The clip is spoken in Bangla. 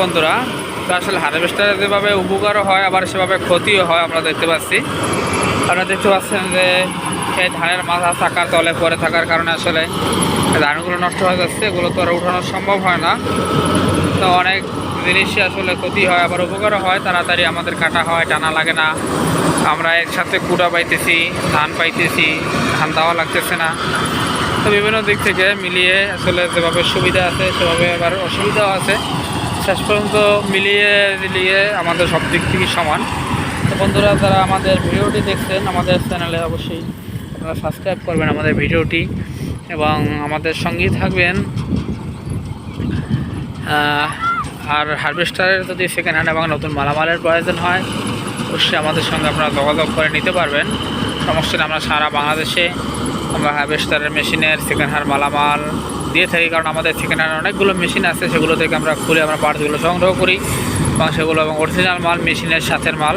বন্ধুরা, তো আসলে হারভেস্টারে যেভাবে উপকারও হয়, আবার সেভাবে ক্ষতিও হয়, আমরা দেখতে পাচ্ছি। আপনারা দেখতে পাচ্ছেন যে, এই ধানের মাথা থাকার তলে পরে থাকার কারণে আসলে ধানগুলো নষ্ট হয়ে যাচ্ছে, এগুলো তো আর উঠানো সম্ভব হয় না। তো অনেক জিনিসই আসলে ক্ষতি হয়, আবার উপকারও হয়, তাড়াতাড়ি আমাদের কাটা হয় টানা লাগে না। আমরা একসাথে কুড়া পাইতেছি, ধান পাইতেছি, ধান দেওয়া লাগতেছে না। তো বিভিন্ন দিক থেকে মিলিয়ে আসলে যেভাবে সুবিধা আছে, সেভাবে আবার অসুবিধাও আছে। শেষ পর্যন্ত মিলিয়ে দিলিয়ে আমাদের সব দিক থেকে সমান। তো বন্ধুরা, যারা আমাদের ভিডিওটি দেখছেন, আমাদের চ্যানেলে অবশ্যই আপনারা সাবস্ক্রাইব করবেন আমাদের ভিডিওটি এবং আমাদের সঙ্গেই থাকবেন। আর হারভেস্টারের যদি সেকেন্ড হ্যান্ড এবং নতুন মালামালের প্রয়োজন হয়, অবশ্যই আমাদের সঙ্গে আপনারা যোগাযোগ করে নিতে পারবেন। সমস্যা আমরা সারা বাংলাদেশে আমরা হারভেস্টারের মেশিনের সেকেন্ড হ্যান্ড মালামাল দিয়ে থাকি, কারণ আমাদের হ্যান্ড অনেকগুলো মেশিন আছে, সেগুলো থেকে আমরা খুলে আমরা পার্টসগুলো সংগ্রহ করি, এবং সেগুলো এবং অরিজিনাল মাল মেশিনের সাথের মাল।